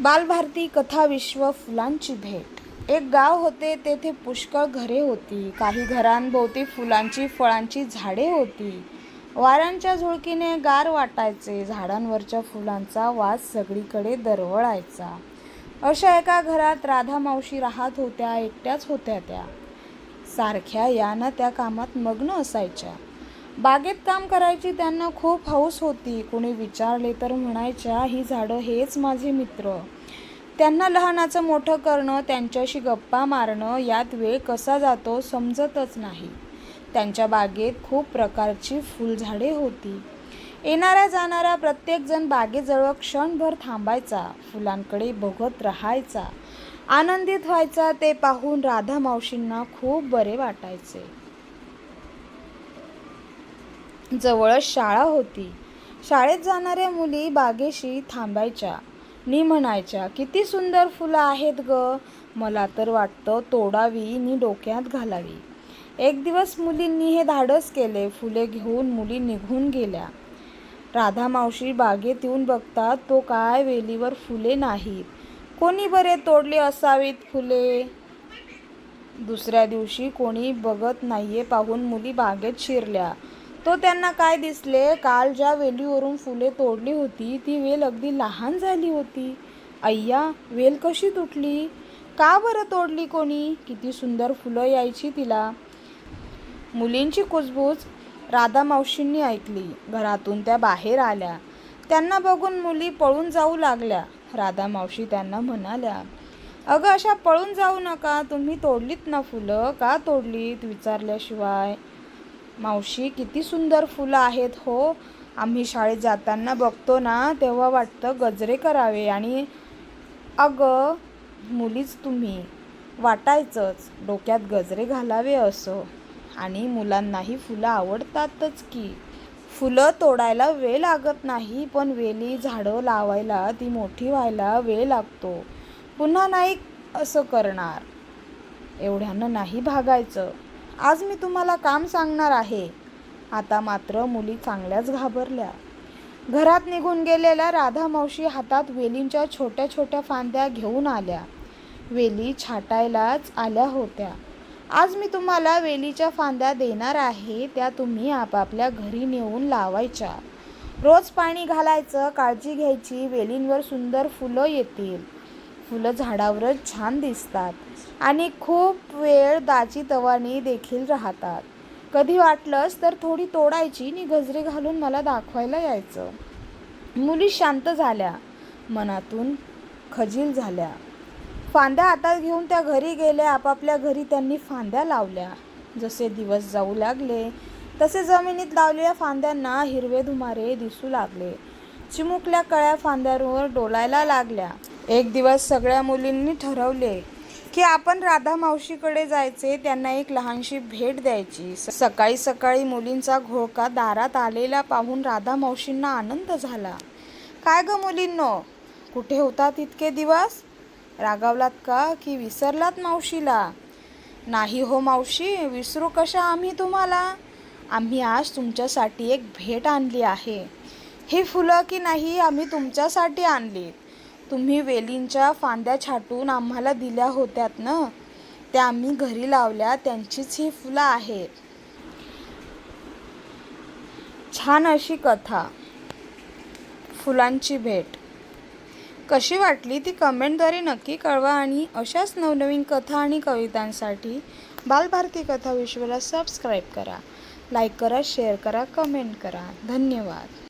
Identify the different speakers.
Speaker 1: बालभारती कथा विश्व फुलांची भेट. एक गाव होते तेथे पुष्कळ घरे होती. काही घरांभोवती फुलांची फळांची झाडे होती. वाऱ्यांच्या झुळकीने गार वाटायचे झाडांवरच्या फुलांचा वास सगळीकडे दरवळायचा. अशा एका घरात राधा मावशी राहत होत्या एकट्याच होत्या त्या. सारख्या यानं त्या कामात मग्न असायच्या. बागेत काम करायची त्यांना खूप हौस होती. कोणी विचारले तर म्हणायच्या ही झाडं हेच माझे मित्र. त्यांना लहानाचं मोठं करणं त्यांच्याशी गप्पा मारणं यात वेळ कसा जातो समजतच नाही. त्यांच्या बागेत खूप प्रकारची फुलझाडे होती. येणाऱ्या जाणाऱ्या प्रत्येकजण बागेजवळ क्षणभर थांबायचा फुलांकडे बघत राहायचा. आनंदित व्हायचा ते पाहून राधा मावशींना खूप बरे वाटायचे. जवळच शाळा होती. शाळेत जाणाऱ्या मुली बागेशी थांबायच्या. नि म्हणायच्या किती सुंदर फुलं आहेत ग. मला तर वाटतं तोडावी नि डोक्यात घालावी. एक दिवस मुलींनी हे धाडस केले फुले घेऊन मुली निघून गेल्या. राधा मावशी बागेत येऊन बघतात तो काय वेलीवर फुले नाहीत कोणी बरे तोडले असावीत फुले? दुसऱ्या दिवशी कोणी बघत नाहीये पाहून मुली बागेत शिरल्या. तो त्यांना काय दिसले? काल ज्या वेलीवरून फुले तोडली होती ती वेल अगदी लहान झाली होती. अय्या वेल कशी तुटली? का बरं तोडली कोणी? किती सुंदर फुलं यायची तिला. मुलींची कुजबूज राधा मावशींनी ऐकली. घरातून त्या बाहेर आल्या. त्यांना बघून मुली पळून जाऊ लागल्या. राधा मावशी त्यांना म्हणाल्या अगं अशा पळून जाऊ नका. तुम्ही तोडलीत ना फुलं. का तोडलीत? विचारल्याशिवाय मावशी किती सुंदर फुलं आहेत हो. आम्ही शाळेत जाताना बघतो ना तेव्हा वाटतं गजरे करावे आणि अगं मुलीच तुम्ही. वाटायचंच डोक्यात गजरे घालावे असं. आणि मुलांनाही फुलं आवडतातच की. फुलं तोडायला वेळ लागत नाही पण वेली झाडं लावायला ती मोठी व्हायला वेळ लागतो. पुन्हा नाही असं करणार. एवढ्यानं नाही भागायचं. आज मी तुम्हाला काम सांगणार आहे. आता मात्र मुली चांगल्याच घाबरल्या. घरात निघून गेलेल्या राधा मावशी हातात वेलींच्या छोट्या छोट्या फांद्या घेऊन आल्या. वेली छाटायलाच आल्या होत्या. आज मी तुम्हाला वेलीच्या फांद्या देणार आहे त्या तुम्ही आपापल्या घरी नेऊन लावायच्या. रोज पाणी घालायचं काळजी घ्यायची वेलींवर सुंदर फुलं येतील. फुलं झाडावरच छान दिसतात आणि खूप वेळ दाची तवानी देखील राहतात. कधी वाटलंच तर थोडी तोडायची आणि गजरे घालून मला दाखवायला यायचं. मुली शांत झाल्या. मनातून खजील झाल्या. फांद्या हातात घेऊन त्या घरी गेल्या. आपापल्या घरी त्यांनी फांद्या लावल्या. जसे दिवस जाऊ लागले तसे जमिनीत लावलेल्या फांद्यांना हिरवे धुमारे दिसू लागले. चिमुकल्या कळ्या फांद्यांवर डोलायला लागल्या. एक दिवस सगळ्या मुलींनी ठरवले की आपण राधा मावशीकडे जायचे त्यांना एक लहानशी भेट द्यायची. सकाळी सकाळी मुलींचा घोळका दारात आलेला पाहून राधा मावशींना आनंद झाला. काय ग मुलींनो कुठे होतात इतके दिवस? रागावलात का की विसरलात मावशीला? नाही हो मावशी विसरू कशा आम्ही तुम्हाला? आम्ही आज तुमच्यासाठी एक भेट आणली आहे. ही फुलं की नाही आम्ही तुमच्यासाठी आणली. तुम्ही वेलींच्या फांद्या छाटून आम्हाला दिल्या होत्यात ना? त्या आम्ही घरी लावल्या त्यांचीच ही फुलं आहेत छान अशी कथा. फुलांची भेट. कशी वाटली ती कमेंटद्वारे नक्की कळवा आणि अशाच नवनवीन कथा आणि कवितांसाठी बालभारती कथा विश्वला सबस्क्राईब करा. लाईक करा शेअर करा कमेंट करा. धन्यवाद.